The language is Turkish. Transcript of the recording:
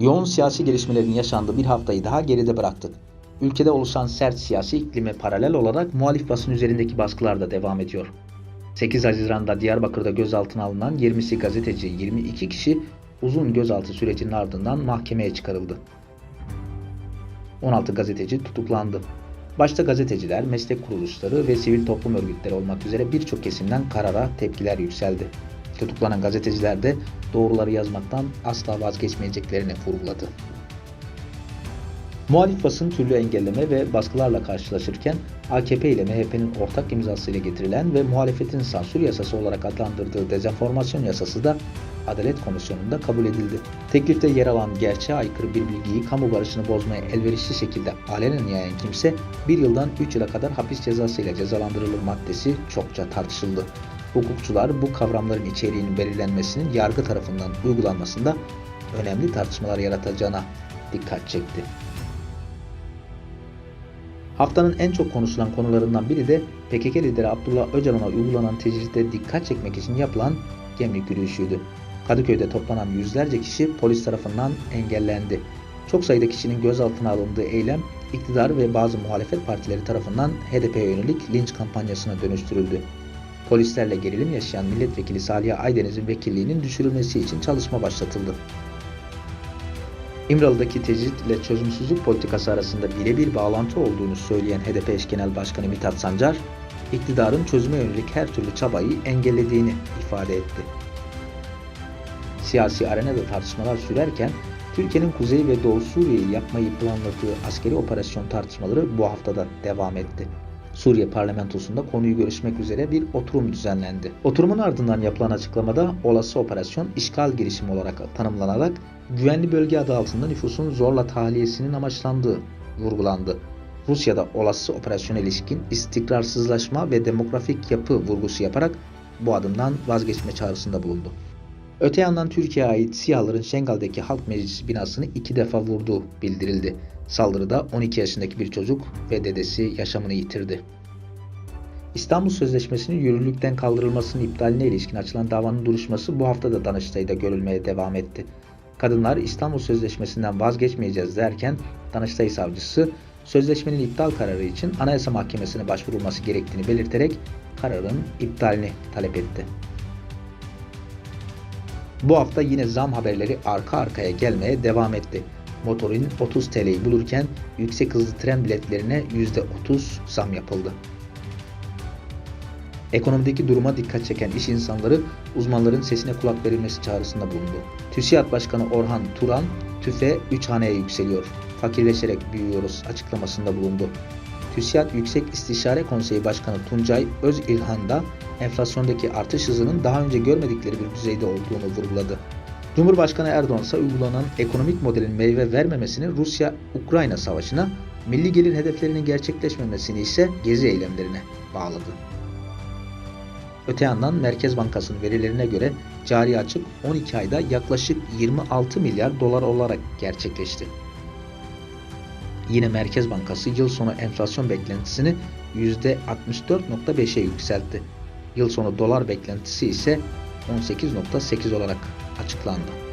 Yoğun siyasi gelişmelerin yaşandığı bir haftayı daha geride bıraktık. Ülkede oluşan sert siyasi iklime paralel olarak muhalif basın üzerindeki baskılar da devam ediyor. 8 Haziran'da Diyarbakır'da gözaltına alınan 20'si gazeteci 22 kişi uzun gözaltı sürecinin ardından mahkemeye çıkarıldı. 16 gazeteci tutuklandı. Başta gazeteciler, meslek kuruluşları ve sivil toplum örgütleri olmak üzere birçok kesimden karara tepkiler yükseldi. Tutuklanan gazeteciler de doğruları yazmaktan asla vazgeçmeyeceklerini vurguladı. Muhalif basın türlü engelleme ve baskılarla karşılaşırken AKP ile MHP'nin ortak imzasıyla getirilen ve muhalefetin sansür yasası olarak adlandırdığı dezenformasyon yasası da Adalet Komisyonu'nda kabul edildi. Teklifte yer alan gerçeğe aykırı bir bilgiyi kamu barışını bozmaya elverişli şekilde alenen yayan kimse bir yıldan 3 yıla kadar hapis cezası ile cezalandırılır maddesi çokça tartışıldı. Hukukçular bu kavramların içeriğinin belirlenmesinin yargı tarafından uygulanmasında önemli tartışmalar yaratacağına dikkat çekti. Haftanın en çok konuşulan konularından biri de PKK lideri Abdullah Öcalan'a uygulanan tecritte dikkat çekmek için yapılan gemlik yürüyüşüydü. Kadıköy'de toplanan yüzlerce kişi polis tarafından engellendi. Çok sayıda kişinin gözaltına alındığı eylem iktidar ve bazı muhalefet partileri tarafından HDP'ye yönelik linç kampanyasına dönüştürüldü. Polislerle gerilim yaşayan milletvekili Salih Aydeniz'in vekilliğinin düşürülmesi için çalışma başlatıldı. İmralı'daki tecrit ile çözümsüzlük politikası arasında birebir bağlantı olduğunu söyleyen HDP eş genel başkanı Mithat Sancar, iktidarın çözüme yönelik her türlü çabayı engellediğini ifade etti. Siyasi arenada tartışmalar sürerken Türkiye'nin Kuzey ve Doğu Suriye'yi yapmayı planladığı askeri operasyon tartışmaları bu haftada devam etti. Suriye parlamentosunda konuyu görüşmek üzere bir oturum düzenlendi. Oturumun ardından yapılan açıklamada olası operasyon işgal girişimi olarak tanımlanarak güvenli bölge adı altında nüfusun zorla tahliyesinin amaçlandığı vurgulandı. Rusya'da olası operasyona ilişkin istikrarsızlaşma ve demografik yapı vurgusu yaparak bu adımdan vazgeçme çağrısında bulundu. Öte yandan Türkiye'ye ait SİHA'ların Şengal'deki Halk Meclisi binasını iki defa vurduğu bildirildi. Saldırıda 12 yaşındaki bir çocuk ve dedesi yaşamını yitirdi. İstanbul Sözleşmesi'nin yürürlükten kaldırılmasının iptaline ilişkin açılan davanın duruşması bu hafta da Danıştay'da görülmeye devam etti. Kadınlar İstanbul Sözleşmesi'nden vazgeçmeyeceğiz derken Danıştay savcısı sözleşmenin iptal kararı için Anayasa Mahkemesi'ne başvurulması gerektiğini belirterek kararın iptalini talep etti. Bu hafta yine zam haberleri arka arkaya gelmeye devam etti. Motorin 30 TL'yi bulurken yüksek hızlı tren biletlerine %30 zam yapıldı. Ekonomideki duruma dikkat çeken iş insanları uzmanların sesine kulak verilmesi çağrısında bulundu. TÜSİAD Başkanı Orhan Turan, TÜFE 3 haneye yükseliyor. Fakirleşerek büyüyoruz açıklamasında bulundu. TÜSİAD Yüksek İstişare Konseyi Başkanı Tuncay Özilhan da enflasyondaki artış hızının daha önce görmedikleri bir düzeyde olduğunu vurguladı. Cumhurbaşkanı Erdoğan ise uygulanan ekonomik modelin meyve vermemesini Rusya-Ukrayna savaşına, milli gelir hedeflerinin gerçekleşmemesini ise gezi eylemlerine bağladı. Öte yandan Merkez Bankası'nın verilerine göre cari açık 12 ayda yaklaşık 26 milyar dolar olarak gerçekleşti. Yine Merkez Bankası yıl sonu enflasyon beklentisini %64.5'e yükseltti. Yıl sonu dolar beklentisi ise 18.8 olarak açıklandı.